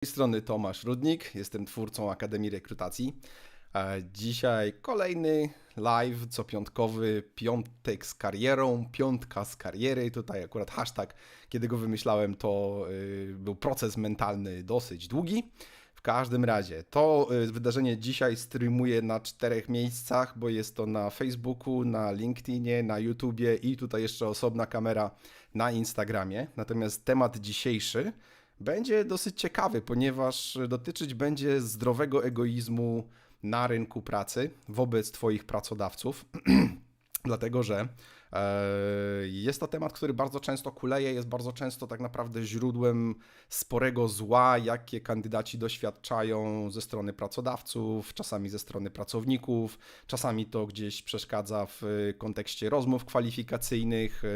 tej strony Tomasz Rudnik, jestem twórcą Akademii Rekrutacji. Dzisiaj kolejny live, co piątkowy, piątek z karierą, piątka z kariery. Tutaj akurat hashtag, kiedy go wymyślałem, to y, był proces mentalny dosyć długi. W każdym razie, to y, wydarzenie dzisiaj streamuję na czterech miejscach, bo jest to na Facebooku, na LinkedInie, na YouTubie i tutaj jeszcze osobna kamera na Instagramie. Natomiast temat dzisiejszy będzie dosyć ciekawy, ponieważ dotyczyć będzie zdrowego egoizmu na rynku pracy wobec Twoich pracodawców. Dlatego, że jest to temat, który bardzo często kuleje, jest bardzo często tak naprawdę źródłem sporego zła, jakie kandydaci doświadczają ze strony pracodawców, czasami ze strony pracowników, czasami to gdzieś przeszkadza w e, kontekście rozmów kwalifikacyjnych e,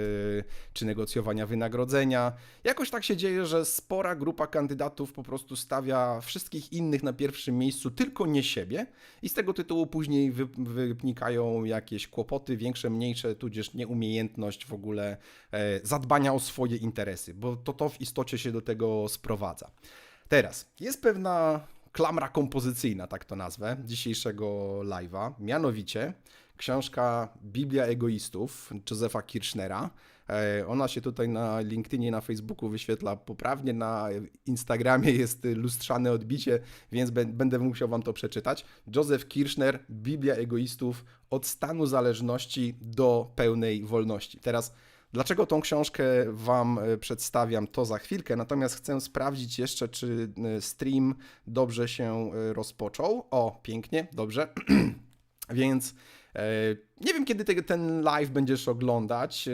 czy negocjowania wynagrodzenia. Jakoś tak się dzieje, że spora grupa kandydatów po prostu stawia wszystkich innych na pierwszym miejscu, tylko nie siebie, i z tego tytułu później wy, wynikają jakieś kłopoty, większe, mniejsze, tudzież nieumiejętność w ogóle e, zadbania o swoje interesy, bo to to w istocie się do tego sprowadza. Teraz jest pewna klamra kompozycyjna, tak to nazwę, dzisiejszego live'a, mianowicie książka Biblia Egoistów Józefa Kirchnera. E, Ona się tutaj na LinkedInie, na Facebooku wyświetla poprawnie, na Instagramie jest lustrzane odbicie, więc bę- będę musiał Wam to przeczytać. Józef Kirchner, Biblia Egoistów od stanu zależności do pełnej wolności. Teraz Dlaczego tą książkę Wam e, przedstawiam, to za chwilkę, natomiast chcę sprawdzić jeszcze, czy e, stream dobrze się rozpoczął. O, pięknie, dobrze. Więc nie wiem, kiedy te, ten live będziesz oglądać. E,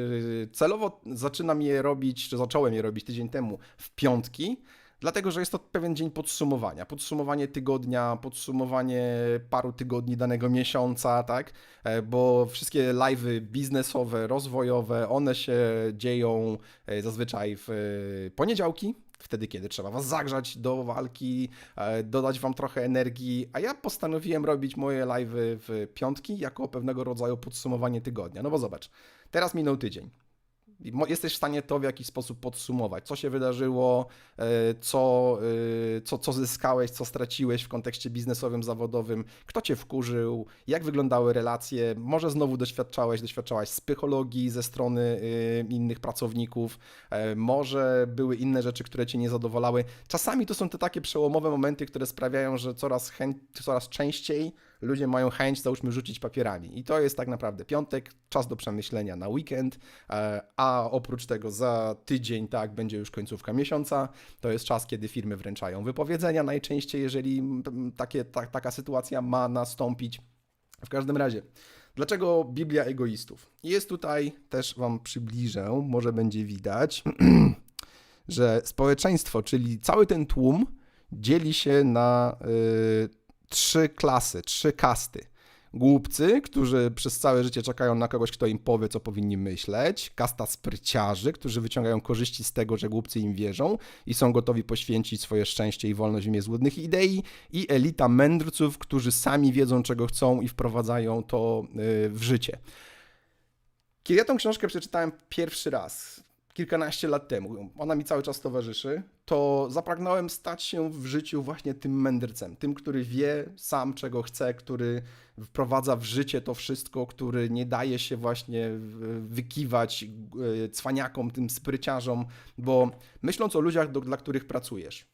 Celowo zaczynam je robić, czy zacząłem je robić tydzień temu w piątki, dlatego że jest to pewien dzień podsumowania. Podsumowanie tygodnia, podsumowanie paru tygodni danego miesiąca, tak? E, Bo wszystkie live'y biznesowe, rozwojowe, one się dzieją e, zazwyczaj w e, poniedziałki, wtedy, kiedy trzeba was zagrzać do walki, e, dodać wam trochę energii, a ja postanowiłem robić moje live'y w piątki jako pewnego rodzaju podsumowanie tygodnia. No bo zobacz, teraz minął tydzień. Jesteś w stanie to w jakiś sposób podsumować, co się wydarzyło, e, co, e, co, co zyskałeś, co straciłeś w kontekście biznesowym, zawodowym, kto cię wkurzył, jak wyglądały relacje, może znowu doświadczałeś, doświadczałaś psychologii ze strony e, innych pracowników, może były inne rzeczy, które cię nie zadowalały. Czasami to są te takie przełomowe momenty, które sprawiają, że coraz, coraz częściej ludzie mają chęć, załóżmy, rzucić papierami. I to jest tak naprawdę piątek, czas do przemyślenia na weekend, e, a oprócz tego za tydzień, tak, będzie już końcówka miesiąca. To jest czas, kiedy firmy wręczają wypowiedzenia najczęściej, jeżeli takie, ta, taka sytuacja ma nastąpić. W każdym razie, dlaczego Biblia egoistów? Jest tutaj, też Wam przybliżę, może będzie widać, że społeczeństwo, czyli cały ten tłum, dzieli się na y, trzy klasy, trzy kasty. Głupcy, którzy przez całe życie czekają na kogoś, kto im powie, co powinni myśleć. Kasta spryciarzy, którzy wyciągają korzyści z tego, że głupcy im wierzą i są gotowi poświęcić swoje szczęście i wolność w imię złudnych idei. I elita mędrców, którzy sami wiedzą, czego chcą i wprowadzają to y, w życie. Kiedy ja tą książkę przeczytałem pierwszy raz, kilkanaście lat temu, ona mi cały czas towarzyszy, to zapragnąłem stać się w życiu właśnie tym mędrcem, tym, który wie sam, czego chce, który wprowadza w życie to wszystko, który nie daje się właśnie wykiwać e, cwaniakom, tym spryciarzom, bo myśląc o ludziach, do, dla których pracujesz,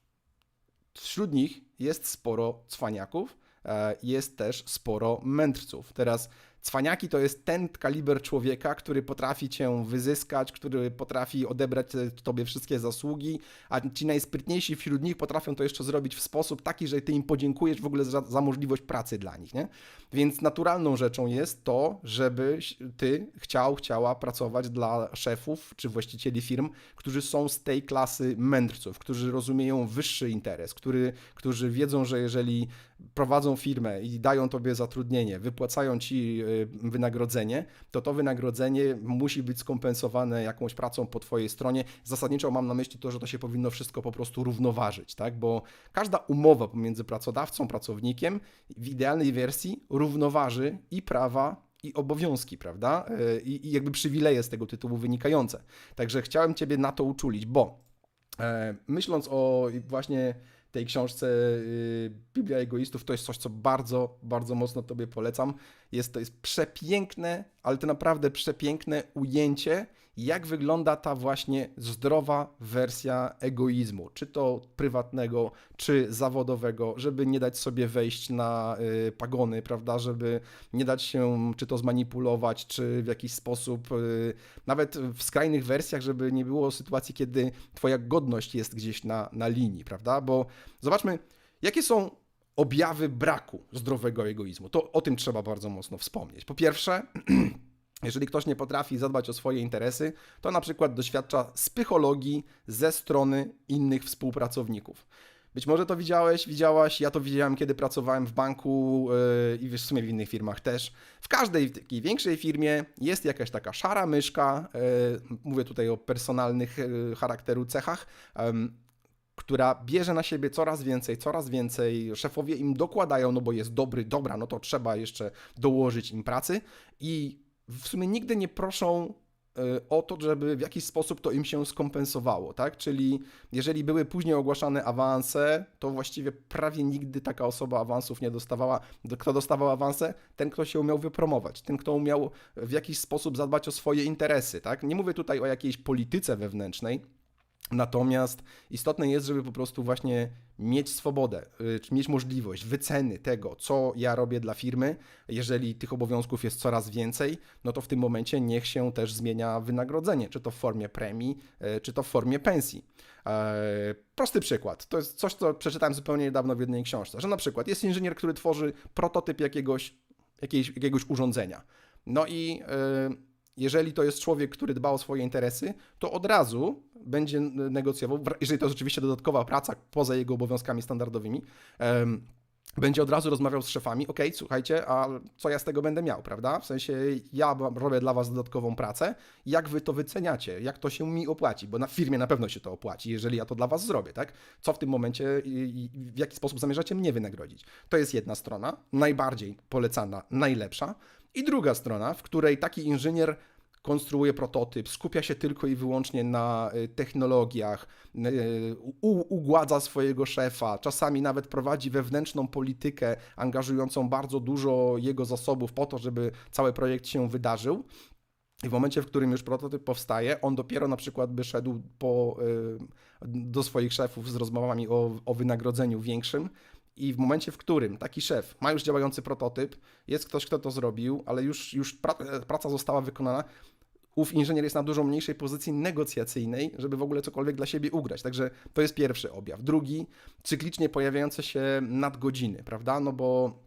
wśród nich jest sporo cwaniaków, e, jest też sporo mędrców. Teraz cwaniaki to jest ten kaliber człowieka, który potrafi cię wyzyskać, który potrafi odebrać tobie wszystkie zasługi, a ci najsprytniejsi wśród nich potrafią to jeszcze zrobić w sposób taki, że ty im podziękujesz w ogóle za, za możliwość pracy dla nich, nie? Więc naturalną rzeczą jest to, żebyś ty chciał, chciała pracować dla szefów czy właścicieli firm, którzy są z tej klasy mędrców, którzy rozumieją wyższy interes, który, którzy wiedzą, że jeżeli prowadzą firmę i dają tobie zatrudnienie, wypłacają ci y, wynagrodzenie, to to wynagrodzenie musi być skompensowane jakąś pracą po twojej stronie. Zasadniczo mam na myśli to, że to się powinno wszystko po prostu równoważyć, tak? Bo każda umowa pomiędzy pracodawcą, pracownikiem w idealnej wersji równoważy i prawa, i obowiązki, prawda? Y, I, I jakby przywileje z tego tytułu wynikające. Także chciałem Ciebie na to uczulić, bo e, myśląc o właśnie tej książce y, Biblia Egoistów, to jest coś, co bardzo, bardzo mocno Tobie polecam. Jest to jest przepiękne, ale to naprawdę przepiękne ujęcie, jak wygląda ta właśnie zdrowa wersja egoizmu, czy to prywatnego, czy zawodowego, żeby nie dać sobie wejść na y, pagony, prawda, żeby nie dać się czy to zmanipulować, czy w jakiś sposób, y, nawet w skrajnych wersjach, żeby nie było sytuacji, kiedy Twoja godność jest gdzieś na, na linii, prawda, bo zobaczmy, jakie są objawy braku zdrowego egoizmu. To o tym trzeba bardzo mocno wspomnieć. Po pierwsze, jeżeli ktoś nie potrafi zadbać o swoje interesy, to na przykład doświadcza spychologii ze strony innych współpracowników. Być może to widziałeś, widziałaś, ja to widziałem, kiedy pracowałem w banku yy, i w sumie w innych firmach też. W każdej takiej większej firmie jest jakaś taka szara myszka, yy, mówię tutaj o personalnych yy, charakteru cechach, która bierze na siebie coraz więcej, coraz więcej. Szefowie im dokładają, no bo jest dobry, dobra, no to trzeba jeszcze dołożyć im pracy i w sumie nigdy nie proszą e, o to, żeby w jakiś sposób to im się skompensowało, tak? Czyli jeżeli były później ogłaszane awanse, to właściwie prawie nigdy taka osoba awansów nie dostawała. Kto dostawał awanse? Ten, kto się umiał wypromować, ten, kto umiał w jakiś sposób zadbać o swoje interesy, tak? Nie mówię tutaj o jakiejś polityce wewnętrznej, Natomiast istotne jest, żeby po prostu właśnie mieć swobodę, y, mieć możliwość wyceny tego, co ja robię dla firmy. Jeżeli tych obowiązków jest coraz więcej, no to w tym momencie niech się też zmienia wynagrodzenie, czy to w formie premii, y, czy to w formie pensji. E, prosty przykład. To jest coś, co przeczytałem zupełnie niedawno w jednej książce, że na przykład jest inżynier, który tworzy prototyp jakiegoś, jakiegoś, jakiegoś urządzenia. No i y, jeżeli to jest człowiek, który dba o swoje interesy, to od razu będzie negocjował, jeżeli to jest oczywiście dodatkowa praca poza jego obowiązkami standardowymi, będzie od razu rozmawiał z szefami, ok, słuchajcie, a co ja z tego będę miał, prawda? W sensie ja robię dla was dodatkową pracę, jak wy to wyceniacie, jak to się mi opłaci, bo na firmie na pewno się to opłaci, jeżeli ja to dla was zrobię, tak? Co w tym momencie i w jaki sposób zamierzacie mnie wynagrodzić? To jest jedna strona, najbardziej polecana, najlepsza. I druga strona, w której taki inżynier konstruuje prototyp, skupia się tylko i wyłącznie na y, technologiach, y, ugładza swojego szefa, czasami nawet prowadzi wewnętrzną politykę angażującą bardzo dużo jego zasobów po to, żeby cały projekt się wydarzył. I w momencie, w którym już prototyp powstaje, on dopiero na przykład by szedł po, y, do swoich szefów z rozmowami o, o wynagrodzeniu większym, i w momencie, w którym taki szef ma już działający prototyp, jest ktoś, kto to zrobił, ale już, już praca została wykonana, ów inżynier jest na dużo mniejszej pozycji negocjacyjnej, żeby w ogóle cokolwiek dla siebie ugrać. Także to jest pierwszy objaw. Drugi, cyklicznie pojawiające się nadgodziny, prawda? No bo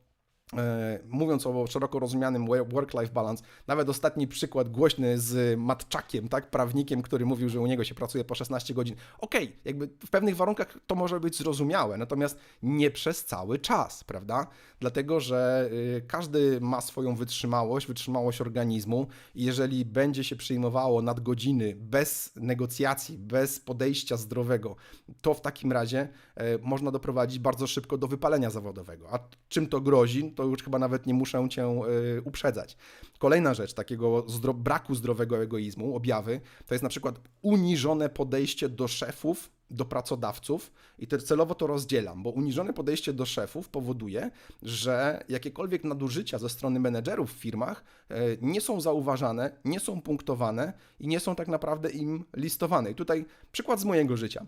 mówiąc o szeroko rozumianym work-life balance, nawet ostatni przykład głośny z Matczakiem, tak, prawnikiem, który mówił, że u niego się pracuje po 16 godzin. Okej, okay, jakby w pewnych warunkach to może być zrozumiałe, natomiast nie przez cały czas, prawda? Dlatego, że y, każdy ma swoją wytrzymałość, wytrzymałość organizmu i jeżeli będzie się przyjmowało nadgodziny bez negocjacji, bez podejścia zdrowego, to w takim razie e, można doprowadzić bardzo szybko do wypalenia zawodowego. A czym to grozi? To już chyba nawet nie muszę cię y, uprzedzać. Kolejna rzecz takiego zdro braku zdrowego egoizmu, objawy, to jest na przykład uniżone podejście do szefów, do pracodawców i to celowo to rozdzielam, bo uniżone podejście do szefów powoduje, że jakiekolwiek nadużycia ze strony menedżerów w firmach y, nie są zauważane, nie są punktowane i nie są tak naprawdę im listowane. I tutaj przykład z mojego życia.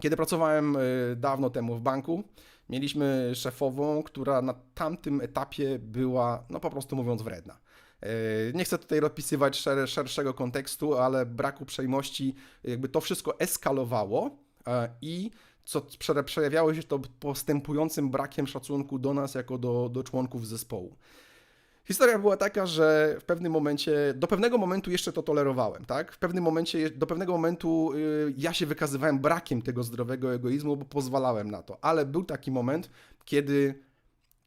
Kiedy pracowałem y, dawno temu w banku, Mieliśmy szefową, która na tamtym etapie była, no po prostu mówiąc, wredna. E, nie chcę tutaj rozpisywać szer szerszego kontekstu, ale braku uprzejmości, jakby to wszystko eskalowało e, i co przejawiało się to postępującym brakiem szacunku do nas jako do, do członków zespołu. Historia była taka, że w pewnym momencie, do pewnego momentu jeszcze to tolerowałem, tak? W pewnym momencie, do pewnego momentu y, ja się wykazywałem brakiem tego zdrowego egoizmu, bo pozwalałem na to. Ale był taki moment, kiedy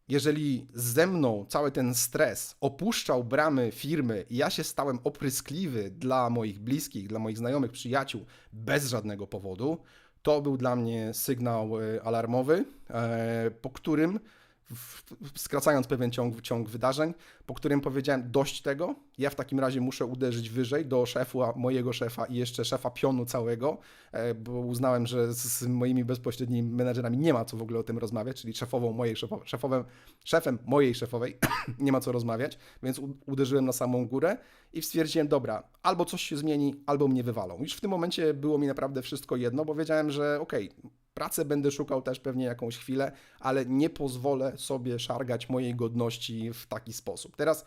jeżeli ze mną cały ten stres opuszczał bramy firmy i ja się stałem opryskliwy dla moich bliskich, dla moich znajomych, przyjaciół bez żadnego powodu, to był dla mnie sygnał y, alarmowy, e, po którym skracając pewien ciąg, ciąg wydarzeń, po którym powiedziałem dość tego, ja w takim razie muszę uderzyć wyżej do szefa, mojego szefa i jeszcze szefa pionu całego, e, bo uznałem, że z, moimi bezpośrednimi menedżerami nie ma co w ogóle o tym rozmawiać, czyli szefową mojej szefowem, szefem mojej szefowej nie ma co rozmawiać, więc uderzyłem na samą górę i stwierdziłem, dobra, albo coś się zmieni, albo mnie wywalą. Już w tym momencie było mi naprawdę wszystko jedno, bo wiedziałem, że okej, pracę będę szukał też pewnie jakąś chwilę, ale nie pozwolę sobie szargać mojej godności w taki sposób. Teraz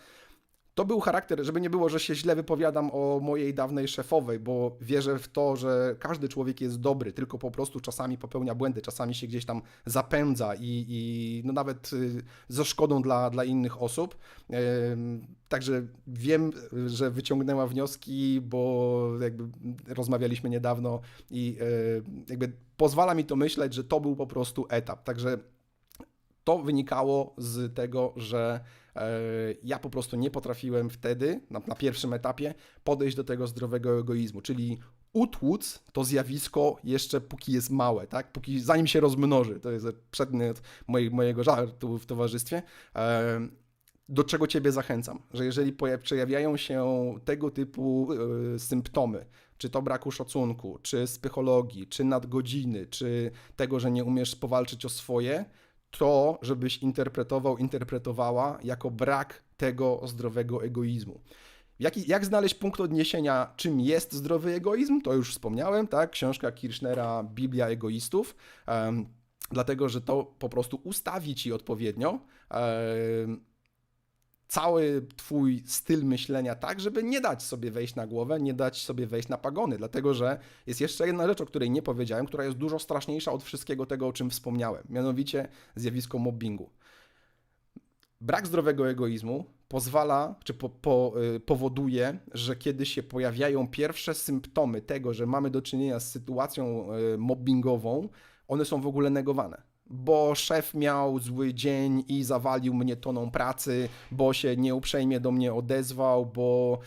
to był charakter, żeby nie było, że się źle wypowiadam o mojej dawnej szefowej, bo wierzę w to, że każdy człowiek jest dobry, tylko po prostu czasami popełnia błędy, czasami się gdzieś tam zapędza i, i no nawet y, ze szkodą dla, dla innych osób. Także wiem, że wyciągnęła wnioski, bo jakby rozmawialiśmy niedawno i y, jakby pozwala mi to myśleć, że to był po prostu etap. Także to wynikało z tego, że e, ja po prostu nie potrafiłem wtedy, na, na pierwszym etapie, podejść do tego zdrowego egoizmu, czyli utłuc to zjawisko jeszcze póki jest małe, tak? Póki, zanim się rozmnoży, to jest przedmiot mojej, mojego żartu w towarzystwie. E, do czego Ciebie zachęcam, że jeżeli przejawiają się tego typu e, symptomy, czy to braku szacunku, czy psychologii, czy nadgodziny, czy tego, że nie umiesz powalczyć o swoje, to, żebyś interpretował, interpretowała jako brak tego zdrowego egoizmu. Jak, jak znaleźć punkt odniesienia, czym jest zdrowy egoizm? To już wspomniałem, tak? Książka Kirchnera Biblia egoistów. em, dlatego, że to po prostu ustawi ci odpowiednio em, cały twój styl myślenia tak, żeby nie dać sobie wejść na głowę, nie dać sobie wejść na pagony, dlatego że jest jeszcze jedna rzecz, o której nie powiedziałem, która jest dużo straszniejsza od wszystkiego tego, o czym wspomniałem, mianowicie zjawisko mobbingu. Brak zdrowego egoizmu pozwala, czy po, po, y, powoduje, że kiedy się pojawiają pierwsze symptomy tego, że mamy do czynienia z sytuacją y, mobbingową, one są w ogóle negowane. Bo szef miał zły dzień i zawalił mnie toną pracy, bo się nieuprzejmie do mnie odezwał, bo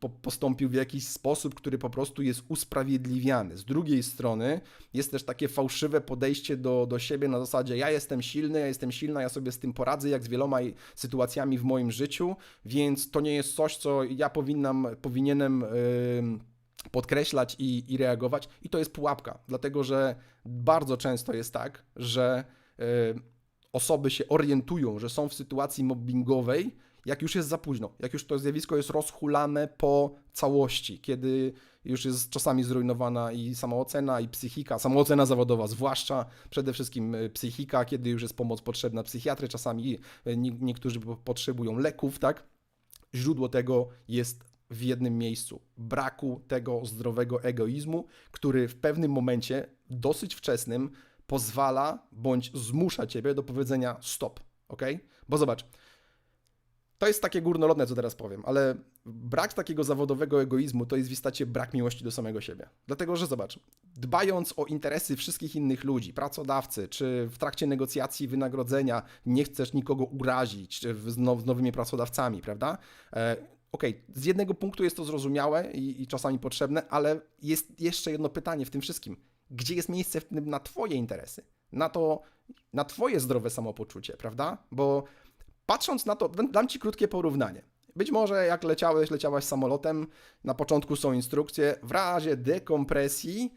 po, postąpił w jakiś sposób, który po prostu jest usprawiedliwiany. Z drugiej strony jest też takie fałszywe podejście do, do siebie na zasadzie ja jestem silny, ja jestem silna, ja sobie z tym poradzę, jak z wieloma sytuacjami w moim życiu, więc to nie jest coś, co ja powinnam, powinienem... Yy, podkreślać i, i reagować. I to jest pułapka, dlatego że bardzo często jest tak, że y, osoby się orientują, że są w sytuacji mobbingowej, jak już jest za późno, jak już to zjawisko jest rozhulane po całości, kiedy już jest czasami zrujnowana i samoocena, i psychika, samoocena zawodowa, zwłaszcza przede wszystkim y, psychika, kiedy już jest pomoc potrzebna psychiatry, czasami nie- niektórzy po- potrzebują leków, tak? źródło tego jest w jednym miejscu braku tego zdrowego egoizmu, który w pewnym momencie, dosyć wczesnym, pozwala bądź zmusza ciebie do powiedzenia stop, ok? Bo zobacz, to jest takie górnolotne, co teraz powiem, ale brak takiego zawodowego egoizmu to jest w istocie brak miłości do samego siebie. Dlatego, że zobacz, dbając o interesy wszystkich innych ludzi, pracodawcy, czy w trakcie negocjacji wynagrodzenia nie chcesz nikogo urazić z, now, z nowymi pracodawcami, prawda? E, Okej, z jednego punktu jest to zrozumiałe i, i czasami potrzebne, ale jest jeszcze jedno pytanie w tym wszystkim. Gdzie jest miejsce w tym na Twoje interesy? Na to, na Twoje zdrowe samopoczucie, prawda? Bo patrząc na to, dam- Ci krótkie porównanie. Być może jak leciałeś, leciałaś samolotem, na początku są instrukcje, w razie dekompresji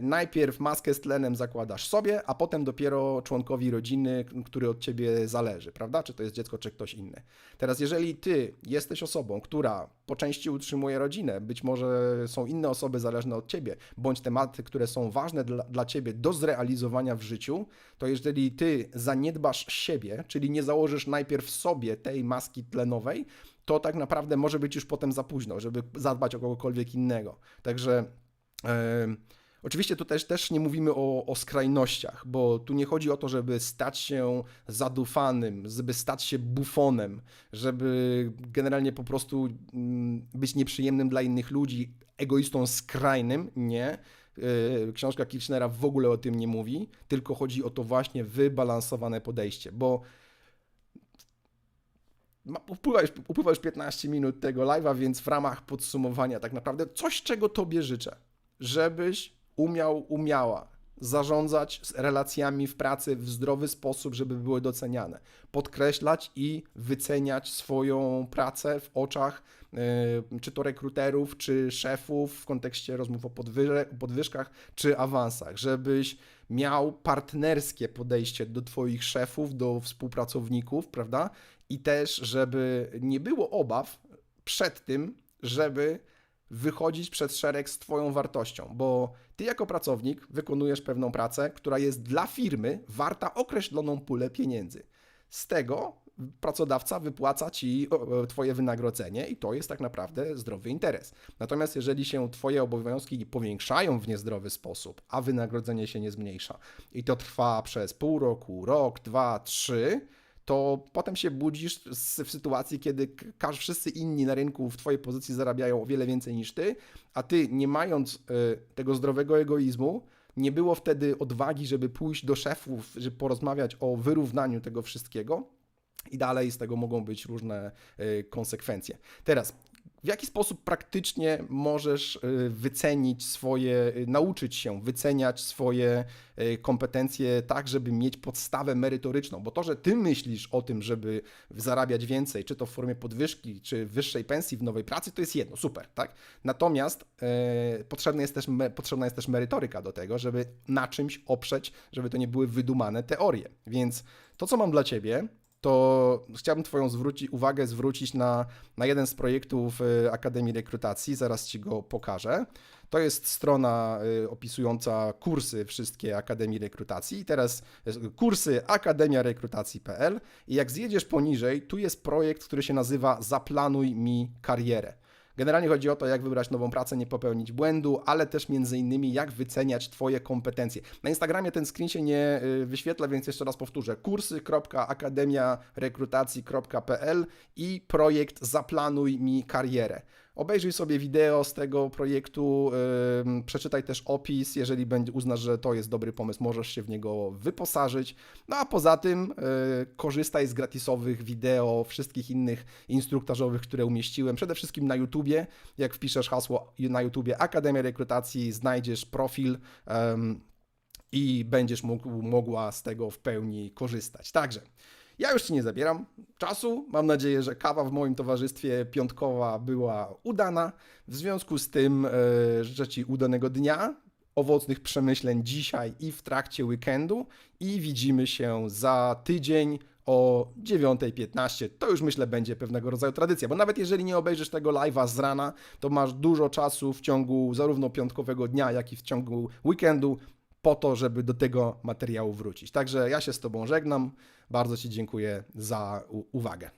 najpierw maskę z tlenem zakładasz sobie, a potem dopiero członkowi rodziny, który od Ciebie zależy, prawda? Czy to jest dziecko, czy ktoś inny. Teraz jeżeli Ty jesteś osobą, która po części utrzymuje rodzinę, być może są inne osoby zależne od Ciebie, bądź tematy, które są ważne dla, dla Ciebie do zrealizowania w życiu, to jeżeli Ty zaniedbasz siebie, czyli nie założysz najpierw sobie tej maski tlenowej, to tak naprawdę może być już potem za późno, żeby zadbać o kogokolwiek innego. Także oczywiście tu też, też nie mówimy o, o skrajnościach, bo tu nie chodzi o to, żeby stać się zadufanym, żeby stać się bufonem, żeby generalnie po prostu mm, być nieprzyjemnym dla innych ludzi, egoistą skrajnym, nie. Yy, Książka Kirchnera w ogóle o tym nie mówi, tylko chodzi o to właśnie wybalansowane podejście, bo upływa już, upływa już 15 minut tego live'a, więc w ramach podsumowania tak naprawdę coś, czego Tobie życzę, żebyś umiał, umiała zarządzać relacjami w pracy w zdrowy sposób, żeby były doceniane. Podkreślać i wyceniać swoją pracę w oczach y, czy to rekruterów, czy szefów w kontekście rozmów o podwyżkach, czy awansach, żebyś miał partnerskie podejście do Twoich szefów, do współpracowników, prawda? I też, żeby nie było obaw przed tym, żeby wychodzić przed szereg z Twoją wartością, bo Ty jako pracownik wykonujesz pewną pracę, która jest dla firmy warta określoną pulę pieniędzy. Z tego pracodawca wypłaca Ci Twoje wynagrodzenie i to jest tak naprawdę zdrowy interes. Natomiast jeżeli się Twoje obowiązki powiększają w niezdrowy sposób, a wynagrodzenie się nie zmniejsza i to trwa przez pół roku, rok, dwa, trzy, to potem się budzisz w sytuacji, kiedy wszyscy inni na rynku w Twojej pozycji zarabiają o wiele więcej niż Ty, a Ty, nie mając y, tego zdrowego egoizmu, nie było wtedy odwagi, żeby pójść do szefów, żeby porozmawiać o wyrównaniu tego wszystkiego. I dalej z tego mogą być różne y, konsekwencje. Teraz, w jaki sposób praktycznie możesz y, wycenić swoje, y, nauczyć się wyceniać swoje y, kompetencje tak, żeby mieć podstawę merytoryczną? Bo to, że ty myślisz o tym, żeby zarabiać więcej, czy to w formie podwyżki, czy wyższej pensji w nowej pracy, to jest jedno, super, tak? Natomiast potrzebna, jest też, potrzebna jest też merytoryka do tego, żeby na czymś oprzeć, żeby to nie były wydumane teorie. Więc to, co mam dla ciebie, to chciałbym Twoją zwróci, uwagę zwrócić na, na jeden z projektów y, Akademii Rekrutacji, zaraz Ci go pokażę. To jest strona y, opisująca kursy wszystkie Akademii Rekrutacji. I teraz y, kursy akademiarekrutacji.pl i jak zjedziesz poniżej, tu jest projekt, który się nazywa Zaplanuj mi karierę. Generalnie chodzi o to, jak wybrać nową pracę, nie popełnić błędu, ale też między innymi jak wyceniać Twoje kompetencje. Na Instagramie ten screen się nie y, wyświetla, więc jeszcze raz powtórzę. kursy.akademiarekrutacji.pl i projekt Zaplanuj mi karierę. Obejrzyj sobie wideo z tego projektu, przeczytaj też opis, jeżeli uznasz, że to jest dobry pomysł, możesz się w niego wyposażyć. No a poza tym y, korzystaj z gratisowych wideo, wszystkich innych instruktażowych, które umieściłem, przede wszystkim na YouTubie. Jak wpiszesz hasło na YouTubie Akademia Rekrutacji, znajdziesz profil i będziesz mógł, mogła z tego w pełni korzystać. Także ja już Ci nie zabieram czasu. Mam nadzieję, że kawa w moim towarzystwie piątkowa była udana. W związku z tym e, życzę Ci udanego dnia, owocnych przemyśleń dzisiaj i w trakcie weekendu i widzimy się za tydzień o 9.15. To już myślę będzie pewnego rodzaju tradycja, bo nawet jeżeli nie obejrzysz tego live'a z rana, to masz dużo czasu w ciągu zarówno piątkowego dnia, jak i w ciągu weekendu po to, żeby do tego materiału wrócić. Także ja się z Tobą żegnam. Bardzo Ci dziękuję za uwagę.